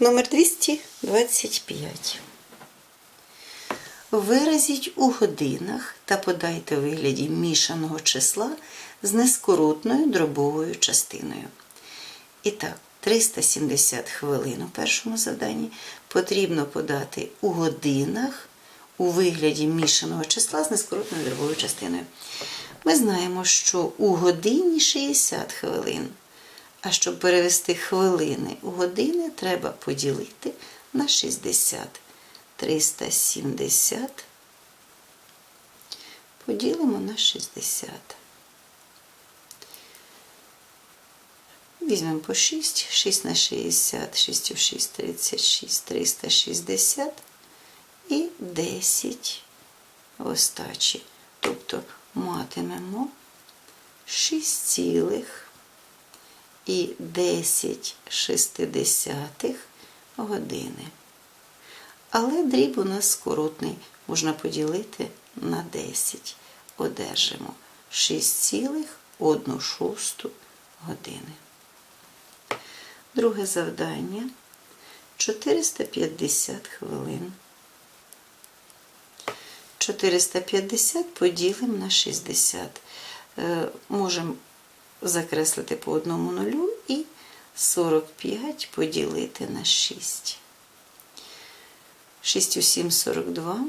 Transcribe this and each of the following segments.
Номер 225. Виразіть у годинах та подайте вигляді мішаного числа з нескоротною дробовою частиною. І так, 370 хвилин у першому завданні потрібно подати у годинах у вигляді мішаного числа з нескоротною дробовою частиною. Ми знаємо, що у годині 60 хвилин. А щоб перевести хвилини у години, треба поділити на 60. 370 поділимо на 60. Візьмемо по 6, 6 на 60, 6 у 6, 36, 360 і 10 в остачі. Тобто матимемо 6 цілих і 10 шестидесятих години. Але дріб у нас скоротний, можна поділити на 10. Одержимо 6,1 шосту години. Друге завдання 450 хвилин. 450 поділимо на 60. Е, Можемо закреслити по одному нулю і 45 поділити на 6. 6 у 7 – 42.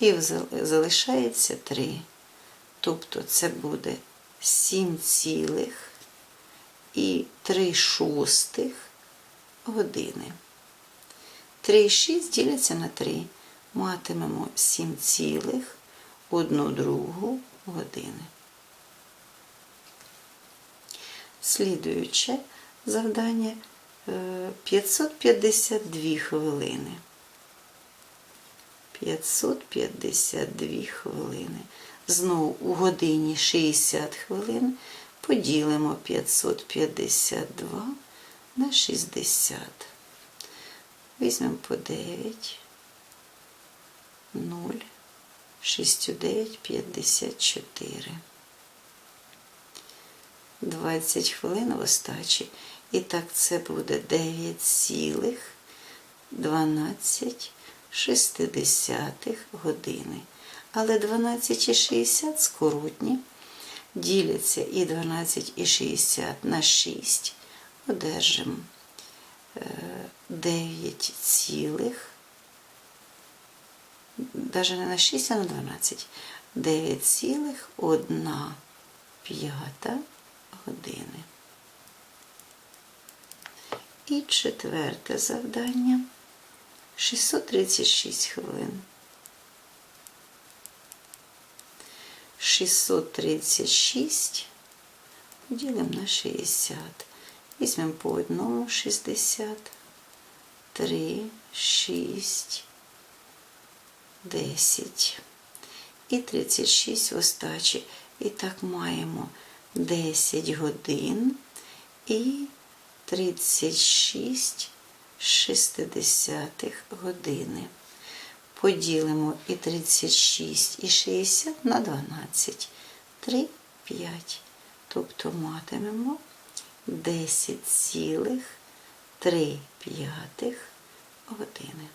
І залишається 3. Тобто це буде 7 цілих і 3 шостих години. 3 і 6 діляться на 3. Матимемо 7 цілих 1 другу години. Слідуюче завдання е, 552 хвилини. 552 хвилини. Знову у годині 60 хвилин поділимо 552 на 60. Візьмемо по 9, 0, 6 у 9, 54. 20 хвилин в. І так це буде 9 цілих 12 шестидесятих години. Але 12 і 60 скоротні. Діляться і 12 і 60 на 6. Одержимо 9 цілих. Навіть не на 6, а на 12. 9 цілих 1 п'ята години. І четверте завдання 636 хвилин. 636 ділимо на 60. Візьмемо по одному 60, 3, 6, 10 і 36 в остачі. І так маємо 10 годин і 36 шестидесятих години. Поділимо і 36 і 60 на 12. 3, 5. Тобто матимемо 10 цілих 3 п'ятих години.